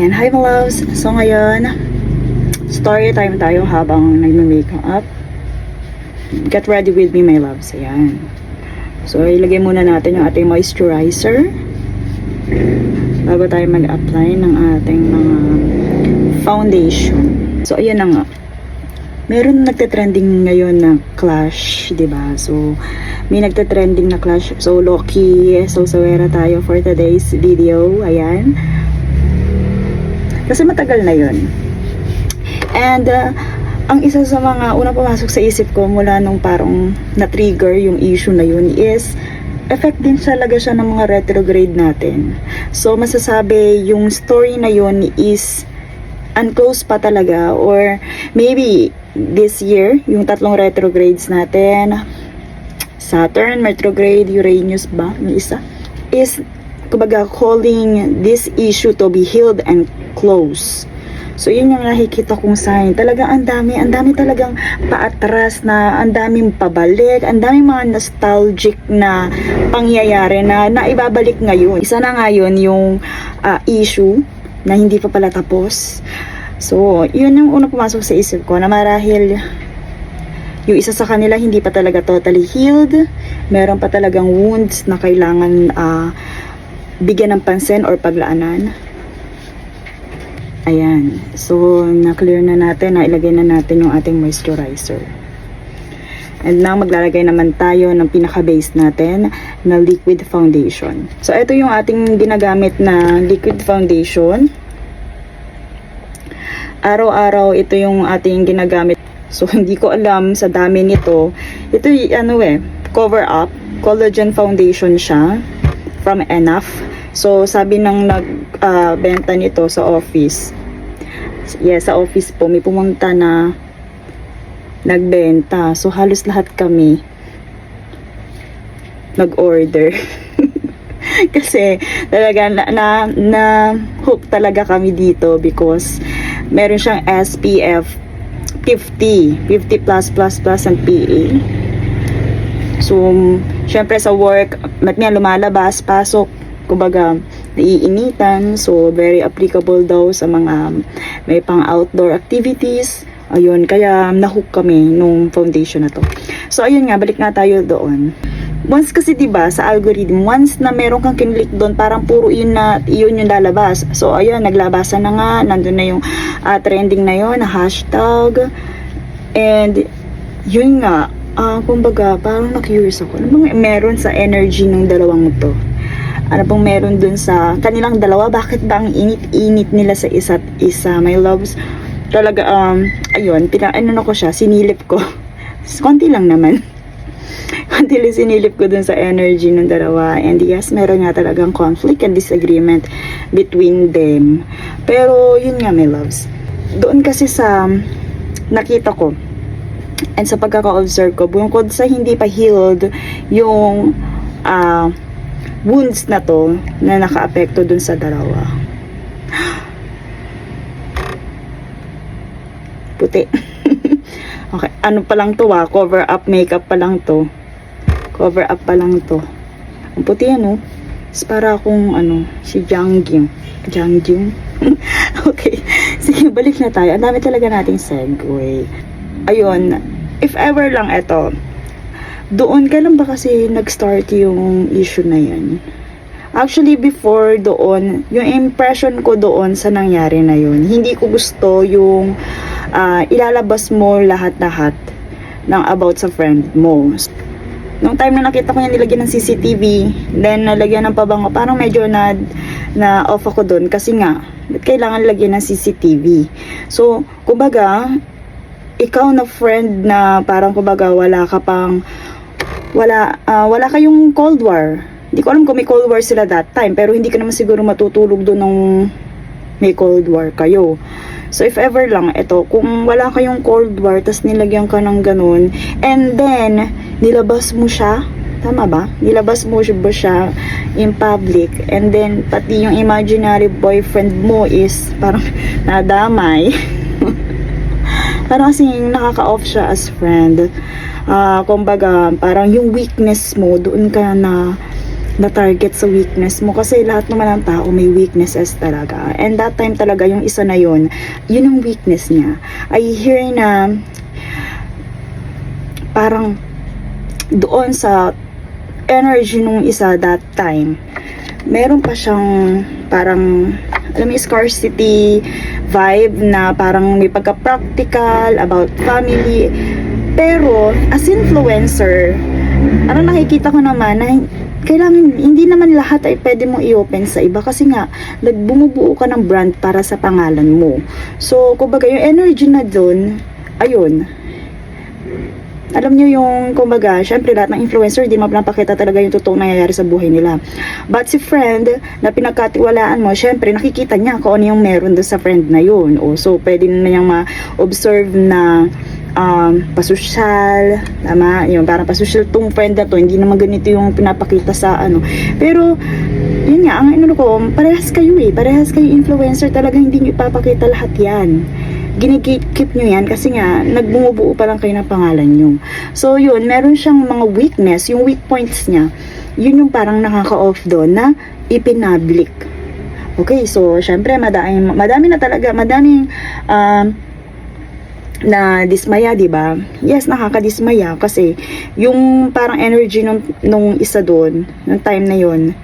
Ayan, hi my loves. So ngayon, story time tayo habang nagme-makeup. Get ready with me my loves. Ayan. So ilagay muna natin yung ating moisturizer bago tayo mag-apply ng ating mga foundation. So ayan na nga. Meron nagte-trending ngayon na clash, 'di ba? So may nagte-trending na clash. So Loki, so sawera tayo for today's video. Ayan. Kasi matagal na 'yon. And uh, ang isa sa mga unang pumasok sa isip ko mula nung parang na-trigger yung issue na yun is effect din talaga siya ng mga retrograde natin. So masasabi yung story na yun is unclosed pa talaga or maybe this year, yung tatlong retrogrades natin, Saturn, retrograde, Uranus ba, yung isa, is kumbaga calling this issue to be healed and closed. So, yun yung nakikita kong sign. Talagang ang dami, ang dami talagang paatras na, ang daming pabalik, ang daming mga nostalgic na pangyayari na naibabalik ngayon. Isa na ngayon yung ah, issue na hindi pa pala tapos. So, yun yung unang pumasok sa isip ko na marahil yung isa sa kanila hindi pa talaga totally healed. Meron pa talagang wounds na kailangan ah, bigyan ng pansin or paglaanan. Ayan. So, na-clear na natin, na ilagay na natin yung ating moisturizer. And now, maglalagay naman tayo ng pinaka-base natin na liquid foundation. So, ito yung ating ginagamit na liquid foundation. Araw-araw, ito yung ating ginagamit. So, hindi ko alam sa dami nito. Ito, ano eh, cover up. Collagen foundation siya from Enough. So, sabi ng nagbenta nito sa office. Yes, sa office po, may pumunta na nagbenta. So, halos lahat kami nag-order. Kasi talaga na, na, na hook talaga kami dito because meron siyang SPF 50, 50 plus plus plus and PA. So, syempre sa work, mat nga lumalabas, pasok, kumbaga, naiinitan. So, very applicable daw sa mga may pang outdoor activities. Ayun, kaya nahook kami nung foundation na to. So, ayun nga, balik nga tayo doon. Once kasi 'di ba sa algorithm, once na meron kang kinlik doon, parang puro yun na yun yung lalabas. So ayun, naglabasan na nga, nandun na yung ah, trending na yun, na hashtag. And yun nga, ah, kumbaga, parang na-curious ako. Ano bang meron sa energy ng dalawang to? Ano bang meron dun sa kanilang dalawa? Bakit ba ang init-init nila sa isa't isa? My loves, talaga, um, ayun, pina, ano na ko siya, sinilip ko. Konti lang naman. Konti lang sinilip ko dun sa energy ng dalawa. And yes, meron nga talagang conflict and disagreement between them. Pero, yun nga, my loves. Doon kasi sa nakita ko, and sa pagkaka-observe ko, bukod sa hindi pa healed yung ah, wounds na to na naka-apekto dun sa dalawa. Puti. okay, ano pa lang to ah, cover up makeup pa lang to. Cover up pa lang to. Ang puti ano, is para akong ano, si Jangjing. Jangjing? okay, sige, balik na tayo. Ang dami talaga nating segue. Ayun, if ever lang ito, doon, kailan ba kasi nag-start yung issue na yan? Actually, before doon, yung impression ko doon sa nangyari na yun, hindi ko gusto yung ah, ilalabas mo lahat-lahat ng about sa friend mo. Nung time na nakita ko niya nilagyan ng CCTV, then nalagyan ng pabango, parang medyo na, na off ako doon kasi nga, kailangan lagyan ng CCTV? So, kumbaga, ikaw na friend na parang kumbaga wala ka pang wala ah, wala kayong Cold War. Hindi ko alam kung may Cold War sila that time, pero hindi ka naman siguro matutulog doon nung may Cold War kayo. So if ever lang, ito, kung wala kayong Cold War, tas nilagyan ka ng ganun, and then, nilabas mo siya, tama ba? Nilabas mo siya ba siya in public, and then, pati yung imaginary boyfriend mo is parang nadamay. Parang kasi nakaka-off siya as friend. Ah, kumbaga, parang yung weakness mo, doon ka na na target sa weakness mo. Kasi lahat naman ng tao may weaknesses talaga. And that time talaga yung isa na yun yun ang weakness niya. I hear na parang doon sa energy nung isa that time meron pa siyang parang alam mo scarcity vibe na parang may pagka-practical about family. Pero as influencer ano nakikita ko naman na kailangan hindi naman lahat ay pwede mo i-open sa iba kasi nga nagbumubuo ka ng brand para sa pangalan mo. So kumbaga yung energy na doon ayun alam nyo yung, kumbaga, syempre lahat ng influencer, di mapapakita talaga yung totoong nangyayari sa buhay nila. But si friend, na pinagkatiwalaan mo, syempre nakikita niya kung ano yung meron doon sa friend na yun. O, so, pwede na niyang ma-observe na um, pasosyal, tama, yung parang pasosyal tong friend na to, hindi naman ganito yung pinapakita sa ano. Pero, yun nga, ang ano ko, parehas kayo eh, parehas kayo influencer, talaga hindi nyo ipapakita lahat yan ginigate-keep nyo yan kasi nga nagbumubuo pa lang kayo ng pangalan nyo. So yun, meron siyang mga weakness, yung weak points niya, yun yung parang nakaka-off doon na ipinablik. Okay, so syempre madami, madami na talaga, madaming um, na dismaya, 'di ba? Yes, nakakadismaya kasi yung parang energy nung, nung isa doon, nung time na yun,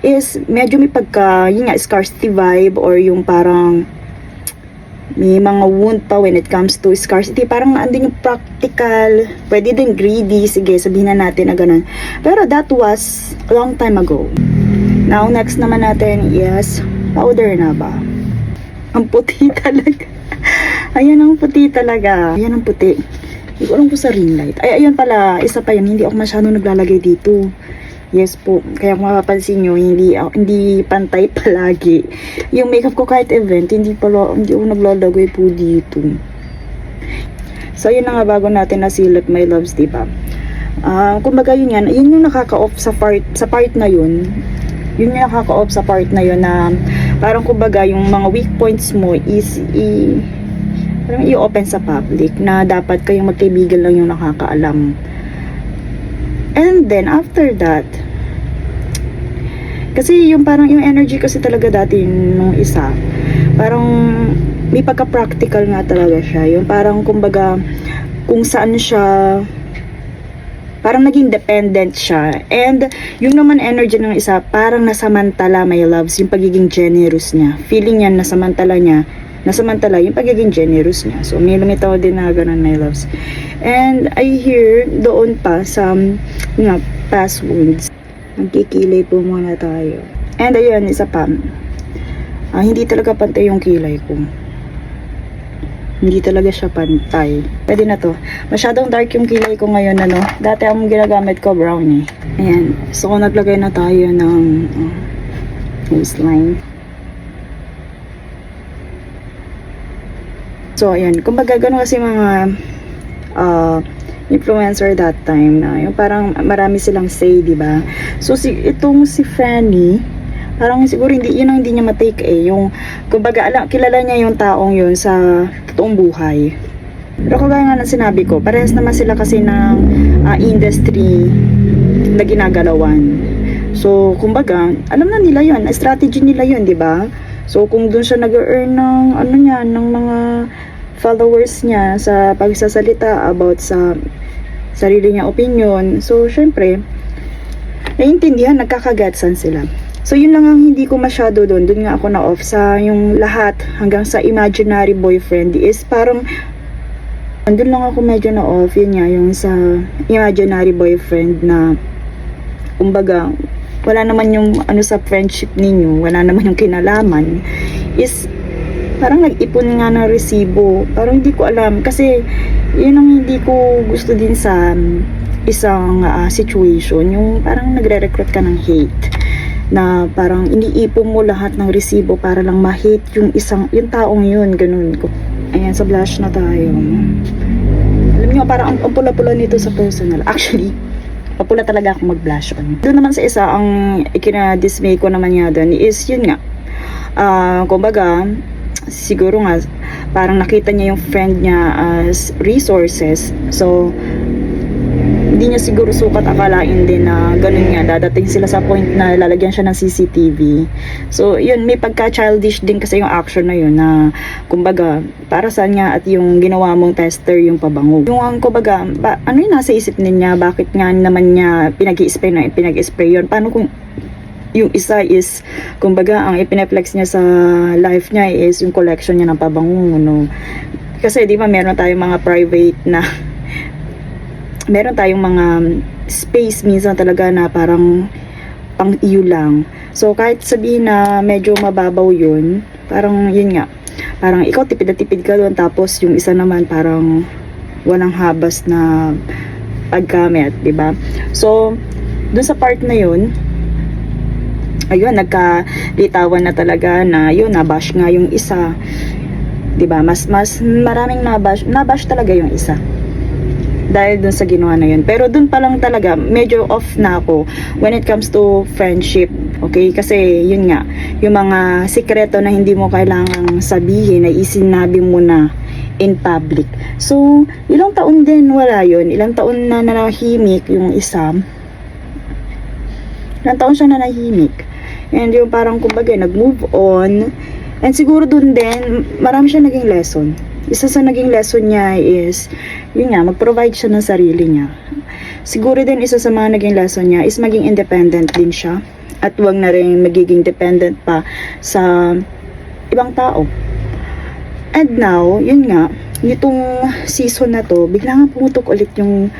is medyo may pagka, yun nga, scarcity vibe or yung parang may mga wound pa when it comes to scarcity. Parang andun yung practical, pwede din greedy, sige, sabihin na natin na ganun. Pero that was a long time ago. Now, next naman natin is powder na ba? Ang puti talaga. Ayan ang puti talaga. Ayan ang puti. Hindi ko alam po sa ring light. Ay, ayun pala, isa pa yun. Hindi ako masyado naglalagay dito. Yes po. Kaya kung mapapansin nyo, hindi, hindi pantay palagi. Yung makeup ko kahit event, hindi pala, hindi ako naglalagay po dito. So, yun na nga bago natin nasilip my loves, di ba? Ah, kumbaga yun yan, yun yung nakaka-off sa part, sa part na yun. Yun yung nakaka-off sa part na yun na parang kumbaga yung mga weak points mo is i parang i-open sa public na dapat kayong magkaibigan lang yung nakakaalam. And then after that, kasi yung parang yung energy kasi talaga dati nung isa, parang may pagka-practical nga talaga siya. Yung parang kumbaga kung saan siya parang naging dependent siya. And yung naman energy ng isa, parang nasamantala my loves, yung pagiging generous niya. Feeling niya nasamantala niya, nasamantala yung pagiging generous niya. So may lumitaw din na ganun my loves. And I hear doon pa sa yun nga, past wounds. Magkikilay po muna tayo. And ayun, isa pa. Ah, hindi talaga pantay yung kilay ko. Hindi talaga siya pantay. Pwede na to. Masyadong dark yung kilay ko ngayon, ano. Dati ang ginagamit ko, brown eh. Ayan. So, naglagay na tayo ng uh, nose So, ayan. Kumbaga, ganun kasi mga uh, influencer that time na yung parang marami silang say, di ba? So, si, itong si Fanny, parang siguro hindi, yun ang hindi niya matake eh. Yung, kumbaga, alam, kilala niya yung taong yun sa totoong buhay. Pero kagaya nga ng sinabi ko, parehas naman sila kasi ng ah, industry na ginagalawan. So, kumbaga, alam na nila yun, strategy nila yun, di ba? So, kung doon siya nag-earn ng, ano niya, ng mga followers niya sa pagsasalita about sa sarili niya opinion. So, syempre, naiintindihan, nagkakagatsan sila. So, yun lang ang hindi ko masyado doon. Doon nga ako na-off sa yung lahat hanggang sa imaginary boyfriend is parang andun lang ako medyo na-off. Yun nga, yung sa imaginary boyfriend na kumbaga, wala naman yung ano sa friendship ninyo, wala naman yung kinalaman, is parang nag-ipon nga ng resibo. Parang hindi ko alam. Kasi, yun ang hindi ko gusto din sa isang ah, situation. Yung parang nagre-recruit ka ng hate. Na parang iniipon mo lahat ng resibo para lang ma-hate yung isang, yung taong yun. Ganun ko. Ayan, sa blush na tayo. Alam niyo, parang ang, ang pula-pula nito sa personal. Actually, papula talaga ako mag-blush on. Doon naman sa isa, ang ikinadismay ko naman nga doon is yun nga. Ah, kumbaga, siguro nga parang nakita niya yung friend niya as resources. So, hindi niya siguro sukat akalain din na ganun nga, dadating sila sa point na lalagyan siya ng CCTV. So, yun, may pagka-childish din kasi yung action na yun na, kumbaga, para saan nga at yung ginawa mong tester yung pabango. Yung, ang kumbaga, ba, ano yung nasa isip niya, bakit nga naman niya pinag-i-spray na pinag-i-spray yun? Paano kung yung isa is, kumbaga, ang ipineflex niya sa life niya is yung collection niya ng pabango, no? Kasi, di ba, meron tayong mga private na, meron tayong mga space minsan talaga na parang pang iyo lang. So, kahit sabihin na medyo mababaw yun, parang yun nga, parang ikaw tipid na tipid ka doon, tapos yung isa naman parang walang habas na paggamit, ba? So, dun sa part na yun, ayun, nagkalitawan na talaga na yun, nabash nga yung isa. ba Mas, mas maraming nabash, nabash talaga yung isa. Dahil dun sa ginawa na yun. Pero dun pa lang talaga, medyo off na ako when it comes to friendship. Okay? Kasi yun nga, yung mga sikreto na hindi mo kailangang sabihin, na isinabi mo na in public. So, ilang taon din wala yun. Ilang taon na nanahimik yung isa. Ilang taon siya nanahimik. And yung parang kumbaga nag-move on. And siguro dun din, marami siya naging lesson. Isa sa naging lesson niya is, yun nga, mag-provide siya ng sarili niya. Siguro din isa sa mga naging lesson niya is maging independent din siya. At wag na rin magiging dependent pa sa ibang tao. And now, yun nga, nitong season na to, bigla nga pumutok ulit yung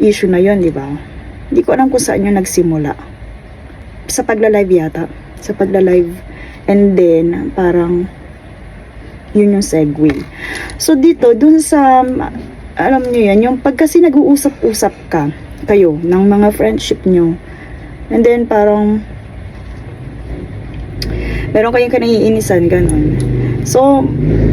issue na yun, di ba? Hindi ko alam kung saan yun nagsimula sa pagla-live yata. Sa pagla-live. And then, parang, yun yung segue. So, dito, dun sa, alam nyo yan, yung pag kasi nag-uusap-usap ka, kayo, ng mga friendship nyo, and then, parang, meron kayong kanaiinisan, ganun. So,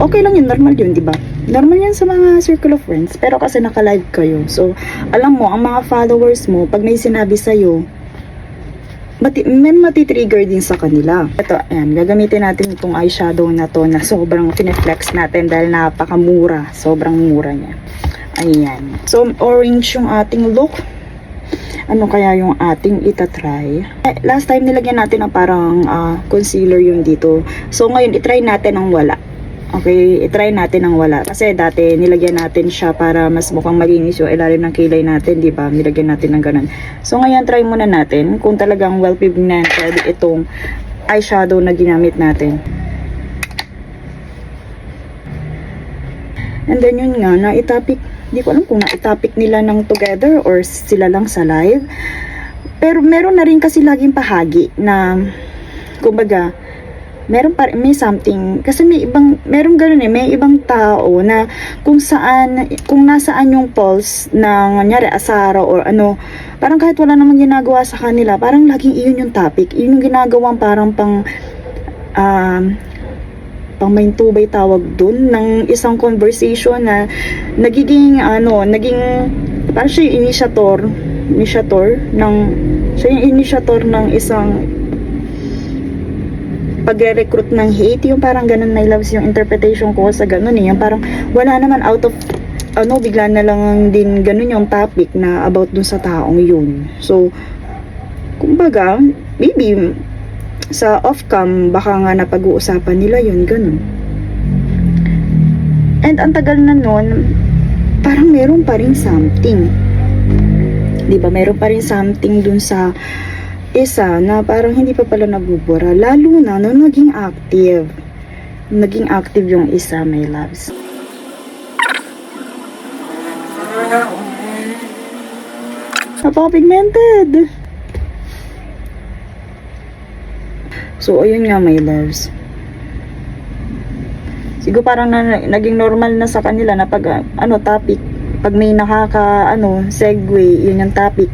okay lang yun, normal yun, di ba? Normal yan sa mga circle of friends, pero kasi naka-live kayo. So, alam mo, ang mga followers mo, pag may sinabi sa'yo, mati may matitrigger din sa kanila. Ito, ayan, gagamitin natin itong eyeshadow na to na sobrang fineflex natin dahil napakamura. Sobrang mura niya. Ayan. So, orange yung ating look. Ano kaya yung ating itatry? Eh, Last time nilagyan natin ng parang ah, concealer yung dito. So, ngayon, itry natin ang wala. Okay, itry natin ang wala. Kasi dati nilagyan natin siya para mas mukhang malinis yung ilalim ng kilay natin, di ba? Nilagyan natin ng ganun. So ngayon, try muna natin kung talagang well pigmented itong eyeshadow na ginamit natin. And then yun nga, na-topic, hindi ko alam kung na-topic nila ng together or sila lang sa live. Pero meron na rin kasi laging pahagi na, kumbaga, meron pa may something. Kasi may ibang meron ganoon eh may ibang tao na kung saan kung nasaan yung pulse ng nyari asara or ano parang kahit wala namang ginagawa sa kanila parang laging iyon yung topic. Iyon yung ginagawang parang pang um, pang main tubay tawag dun ng isang conversation na nagiging ano naging parang siya yung initiator initiator ng siya yung initiator ng isang pagre-recruit ng hate, yung parang ganun na loves yung interpretation ko sa ganun eh. Yung parang wala naman out of ano, bigla na lang din ganun yung topic na about dun sa taong yun. So, kumbaga, maybe sa off-cam, baka nga napag-uusapan nila yun, ganun. And ang tagal na nun, parang meron pa rin something. 'Di ba Meron pa rin something dun sa isa na parang hindi pa pala nabubura. Lalo na nung naging active. Naging active yung isa, my loves. Napaka-pigmented. So, ayun nga, my loves. Siguro parang na, naging normal na sa kanila na pag, ano, topic, pag may nakaka, ano, segue, yun yung topic.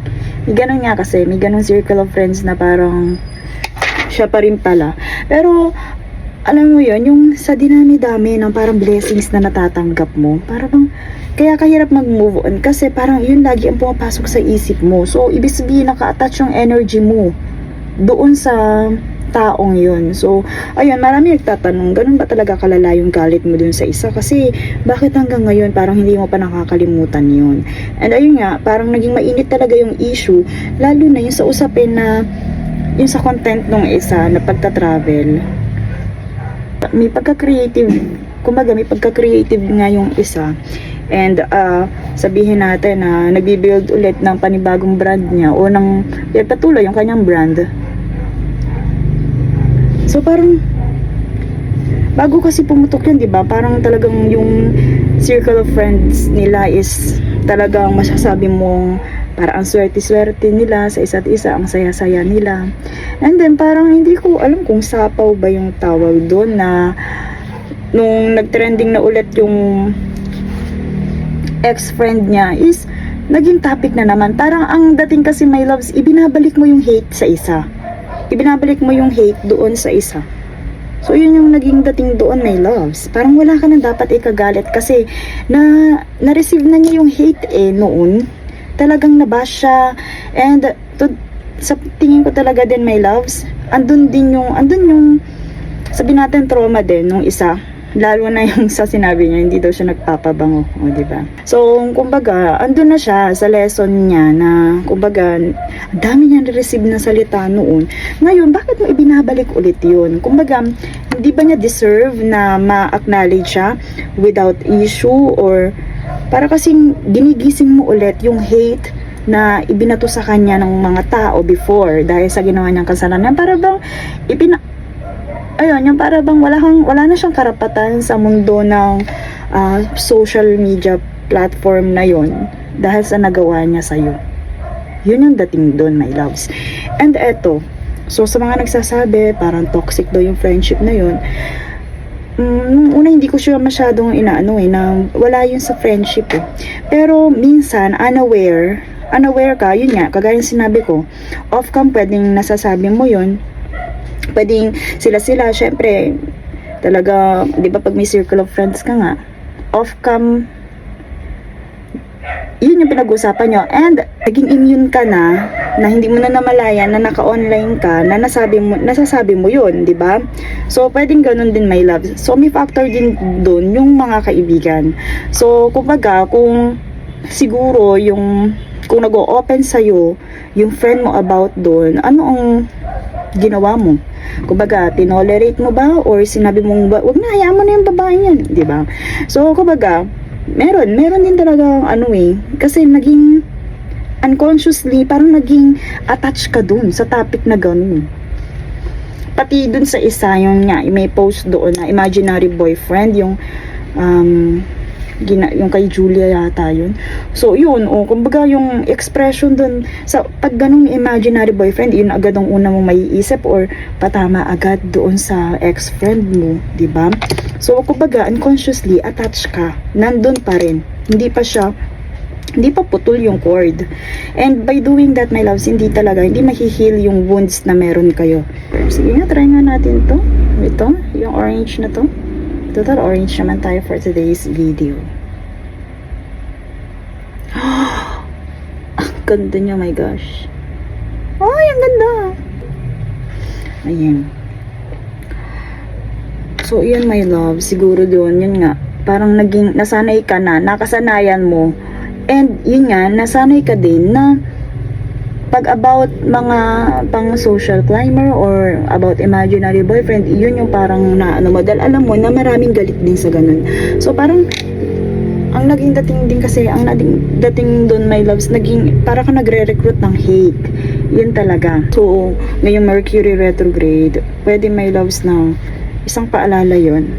May ganun nga kasi, may ganun circle of friends na parang siya pa rin pala. Pero, alam mo yun, yung sa dinami-dami ng parang blessings na natatanggap mo, parang kaya kahirap mag-move on kasi parang yun lagi ang pumapasok sa isip mo. So, ibig sabihin naka-attach yung energy mo doon sa taong yun. So, ayun, marami nagtatanong, ganun ba talaga kalala yung galit mo dun sa isa? Kasi, bakit hanggang ngayon parang hindi mo pa nakakalimutan yun? And ayun nga, parang naging mainit talaga yung issue, lalo na yung sa usapin na, yung sa content nung isa na pagta-travel. May pagka-creative, kumbaga may pagka-creative nga yung isa. And ah, sabihin natin na nagbi-build ulit ng panibagong brand niya o ng patuloy yung kanyang brand. So parang bago kasi pumutok yun, 'di ba? Parang talagang yung circle of friends nila is talagang masasabi mong para ang swerte-swerte nila sa isa't isa, ang saya-saya nila. And then parang hindi ko alam kung sapaw ba yung tawag doon na nung nagtrending na ulit yung ex-friend niya is naging topic na naman. Parang ang dating kasi my loves, ibinabalik mo yung hate sa isa. Ibinabalik mo yung hate doon sa isa. So, yun yung naging dating doon, my loves. Parang wala ka na dapat ikagalit kasi na, na-receive na niya yung hate eh noon. Talagang nabash siya. And to, sa tingin ko talaga din, my loves, andun din yung, andun yung, sabi natin trauma din nung isa lalo na yung sa sinabi niya, hindi daw siya nagpapabango, o di ba? So, kumbaga, andun na siya sa lesson niya na, kumbaga, dami niya receive na salita noon. Ngayon, bakit mo ibinabalik ulit yun? Kumbaga, hindi ba niya deserve na ma-acknowledge siya without issue or para kasing ginigising mo ulit yung hate na ibinato sa kanya ng mga tao before dahil sa ginawa niyang kasalanan para bang ipina ayun, yung para bang wala, kang, wala na siyang karapatan sa mundo ng ah, social media platform na yon dahil sa nagawa niya sa'yo. Yun yung dating doon, my loves. And eto, so sa mga nagsasabi, parang toxic daw yung friendship na yun, mm, nung una hindi ko siya masyadong inaano eh, na wala yun sa friendship eh. Pero minsan, unaware, unaware ka, yun nga, kagaya sinabi ko, off-cam pwedeng nasasabi mo yun, pwedeng sila-sila, syempre, talaga, di ba pag may circle of friends ka nga, off-cam, yun yung pinag-usapan nyo. And, naging immune ka na, na hindi mo na namalayan, na naka-online ka, na nasabi mo, nasasabi mo yun, di ba? So, pwedeng ganun din, my love. So, may factor din doon yung mga kaibigan. So, kumbaga, kung siguro yung, kung nag-o-open sa'yo, yung friend mo about doon, ano ang ginawa mo? Kumbaga, tinolerate mo ba? Or sinabi mong, "Ba- wag na, hayaan mo na yung babae. Di ba? So, kumbaga, meron, meron din talaga ano eh. Kasi naging, unconsciously, parang naging attached ka dun sa topic na ganun. Pati dun sa isa, yung nga, may post doon na imaginary boyfriend, yung, um, gina, yung kay Julia yata yun. So, yun, oh, kumbaga yung expression dun, sa pag ganong imaginary boyfriend, yun agad ang una mong maiisip or patama agad doon sa ex-friend mo, di ba? So, kumbaga, unconsciously, attached ka. Nandun pa rin. Hindi pa siya hindi pa putol yung cord. And by doing that, my loves, hindi talaga, hindi mahihil yung wounds na meron kayo. Sige nga, try nga natin to. Ito, yung orange na to. Total orange naman tayo for today's video. ang ganda niya, my gosh. Ay, ang ganda. Ayan. So, yun, my love. Siguro doon, yun nga. Parang naging, nasanay ka na, nakasanayan mo. And, yun nga, nasanay ka din na pag about mga pang social climber or about imaginary boyfriend, yun yung parang na ano mo. Dahil alam mo na maraming galit din sa ganun. So parang ang naging dating din kasi, ang naging dating doon my loves, naging para ka nagre-recruit ng hate. Yun talaga. So, ngayong Mercury retrograde, pwede my loves na isang paalala yon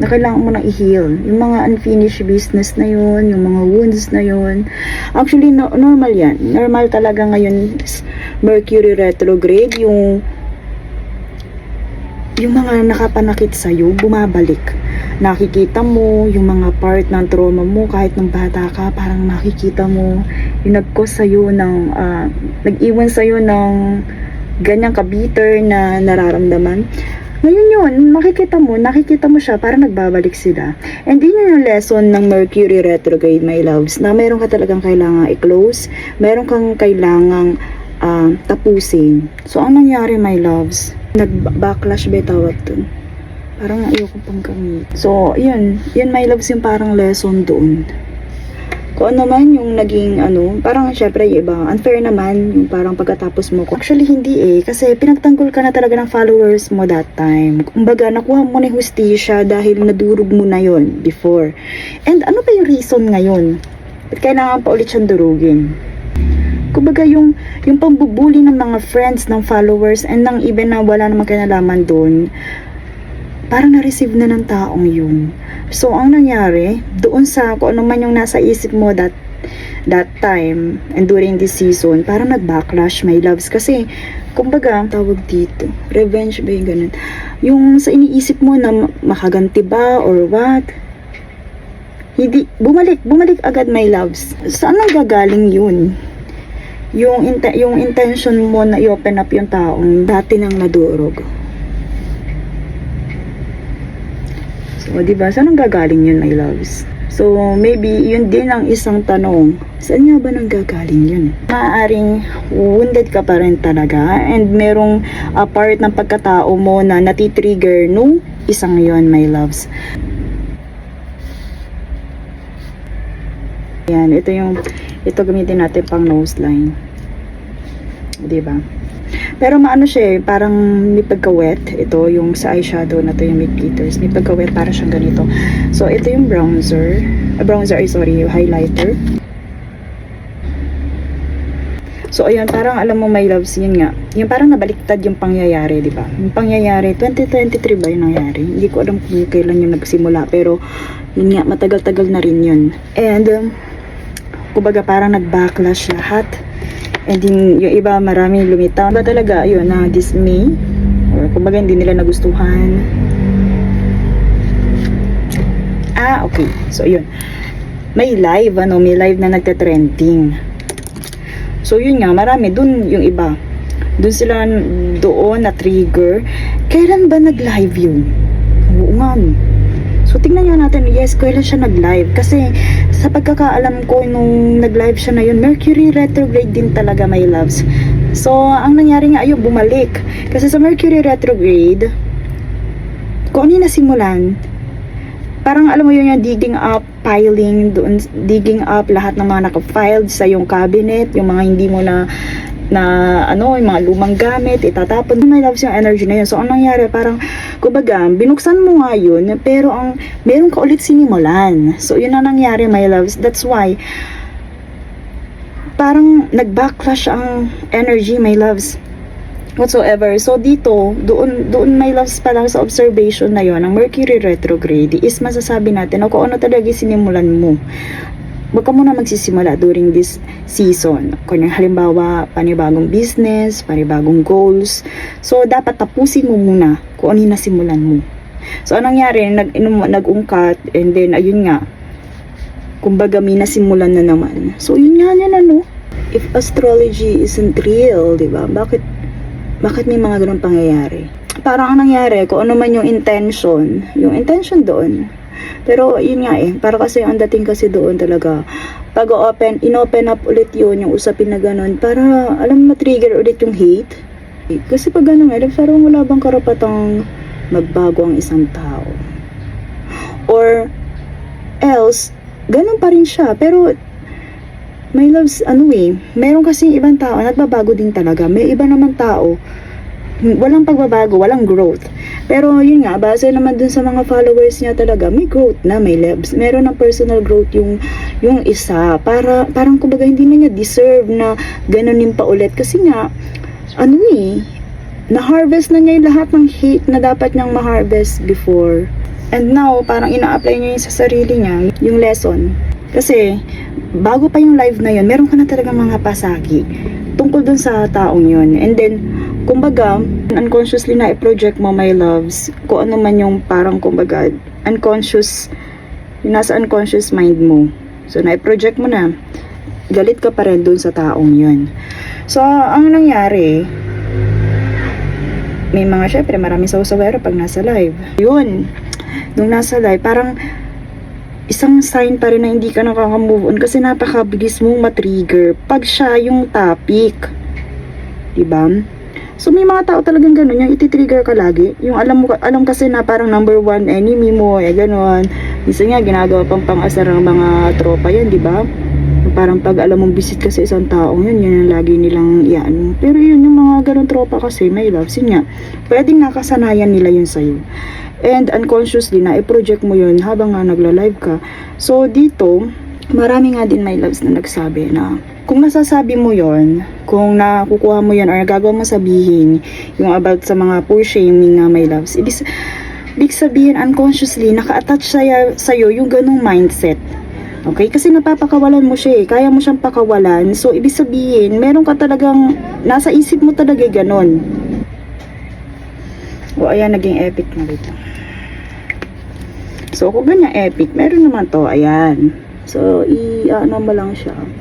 na kailangan mo nang i-heal. Yung mga unfinished business na yun, yung mga wounds na yun. Actually, no, normal yan. Normal talaga ngayon Mercury retrograde, yung yung mga nakapanakit sa'yo, bumabalik. Nakikita mo yung mga part ng trauma mo kahit nung bata ka, parang nakikita mo yung nag-cause sa'yo ng, ah, nag-iwan sa'yo ng ganyang kabiter na nararamdaman. Ngayon yun, makikita mo, nakikita mo siya, parang nagbabalik sila. And yun yung lesson ng Mercury retrograde, my loves, na meron ka talagang kailangan i-close, meron kang kailangang ah, tapusin. So, ang nangyari, my loves, Nag-backlash ba tawag dun? Parang ayoko pang gamit. So, yun. Yun, my loves yung parang lesson doon. Kung ano man yung naging ano, parang syempre yung iba, unfair naman yung parang pagkatapos mo. Actually, hindi eh. Kasi pinagtanggol ka na talaga ng followers mo that time. Kumbaga, nakuha mo na hustisya dahil nadurog mo na yon before. And ano pa yung reason ngayon? Ba't kailangan pa ulit siyang durugin? Kumbaga yung, yung pambubuli ng mga friends, ng followers, and ng even na wala namang kinalaman doon, parang na-receive na ng taong yun. So, ang nangyari, doon sa kung ano man yung nasa isip mo that that time and during this season, parang nag-backlash, my loves. Kasi, kumbaga, tawag dito, revenge ba yung ganun? Yung sa iniisip mo na ma- makaganti ba or what? Hindi, bumalik, bumalik agad, my loves. Saan ang gagaling yun? Yung, inte- yung intention mo na i-open up yung taong dati nang nadurog. So, di ba? Saan ang gagaling yun, my loves? So, maybe yun din ang isang tanong. Saan nga ba nang gagaling yun? Maaaring wounded ka pa rin talaga and merong uh, part ng pagkatao mo na natitrigger nung isang yon my loves. Yan, ito yung ito gamitin natin pang nose line. ba? Pero maano siya eh, parang may pagka-wet. Ito yung sa eyeshadow na to yung Make Glitters. May pagka-wet para siyang ganito. So, ito yung bronzer. Ah, bronzer, ay sorry, yung highlighter. So, ayun, parang alam mo, my loves, yun nga. Yung parang nabaliktad yung pangyayari, di ba? Yung pangyayari, 2023 ba yung nangyari? Hindi ko alam kung kailan yung nagsimula. Pero, yun nga, matagal-tagal na rin yun. And, um, kumbaga parang nag-backlash lahat. And din, yung iba maraming lumitaw. Iba talaga, yun, na dismay. Or kumbaga hindi nila nagustuhan. Ah, okay. So, yun. May live, ano, may live na nagte-trending. So, yun nga, marami. Dun yung iba. Dun sila doon na trigger. Kailan ba nag-live yun? Oo nga. So, tingnan nga natin, yes, kailan siya nag-live. Kasi, sa pagkakaalam ko, nung nag-live siya na yun, Mercury retrograde din talaga, my loves. So, ang nangyari nga, ayun, bumalik. Kasi sa Mercury retrograde, kung ano yung nasimulan, parang alam mo yun yung digging up, piling, doon, digging up lahat ng mga naka-filed sa yung cabinet, yung mga hindi mo na na ano, yung mga lumang gamit, itatapon. My loves yung energy na yun. So, ang nangyari, parang, kumbaga, binuksan mo nga yun, pero ang, meron ka ulit sinimulan. So, yun ang nangyari, my loves. That's why, parang nag-backlash ang energy, my loves whatsoever. So dito, doon doon my loves pa lang sa observation na yon ng Mercury retrograde is masasabi natin o kung ano talaga sinimulan mo. Huwag ka muna magsisimula during this season. Kung halimbawa, panibagong business, panibagong goals. So, dapat tapusin mo muna kung ano yung nasimulan mo. So, anong nangyari? Nag, inum- nag-ungkat and then, ayun nga, kumbaga may nasimulan na naman. So, yun nga yan ano. If astrology isn't real, di ba? Bakit, bakit may mga ganun pangyayari? Parang ang nangyari, kung ano man yung intention, yung intention doon, pero yun nga eh, para kasi ang dating kasi doon talaga, pag open, inopen up ulit yun, yung usapin na ganun, para alam mo, trigger ulit yung hate. Kasi pag ganun eh, parang wala bang karapatang magbago ang isang tao. Or else, ganun pa rin siya. Pero may loves, ano eh, meron kasi ibang tao, nagbabago din talaga. May iba naman tao, walang pagbabago, walang growth. Pero yun nga, base naman dun sa mga followers niya talaga, may growth na, may lebs. Meron ng personal growth yung yung isa. Para parang kumbaga hindi na niya deserve na ganunin pa ulit kasi nga ano eh, na-harvest na niya yung lahat ng hate na dapat niyang ma-harvest before. And now, parang ina-apply niya yun sa sarili niya, yung lesson. Kasi, bago pa yung live na yun, meron ka na talaga mga pasagi tungkol dun sa taong yun. And then, kumbaga, unconsciously na i-project mo, my loves, kung ano man yung parang, kumbaga, unconscious, yung nasa unconscious mind mo. So, na-project mo na, galit ka pa rin dun sa taong yun. So, ang nangyari, may mga, syempre, maraming sawsawero pag nasa live. Yun, nung nasa live, parang, isang sign pa rin na hindi ka nakaka-move on kasi napakabilis mong matrigger pag siya yung topic. Diba? So may mga tao talagang ganun, yung ititrigger ka lagi. Yung alam mo, alam kasi na parang number one enemy mo, eh ganun. Minsan nga, ginagawa pang pang-asar ng mga tropa yan, di ba? Parang pag alam mong visit ka sa isang taong yun, yun ang lagi nilang iyan. Pero yun, yung mga ganun tropa kasi, may loves, yun nga. Pwedeng nakasanayan nila yun sa'yo. And unconsciously na i-project mo yun habang nga nagla-live ka. So dito, marami nga din my loves na nagsabi na kung nasasabi mo yon kung nakukuha mo yon or nagagawa mo sabihin yung about sa mga poor shaming na my loves, ibig, ibig sabihin unconsciously naka-attach sa'yo, sa'yo yung ganong mindset. Okay? Kasi napapakawalan mo siya eh. Kaya mo siyang pakawalan. So, ibig sabihin, meron ka talagang, nasa isip mo talaga yung ganon. O, ayan, naging epic na dito. So, kung ganyan epic, meron naman to, ayan. So, i-ano mo lang siya.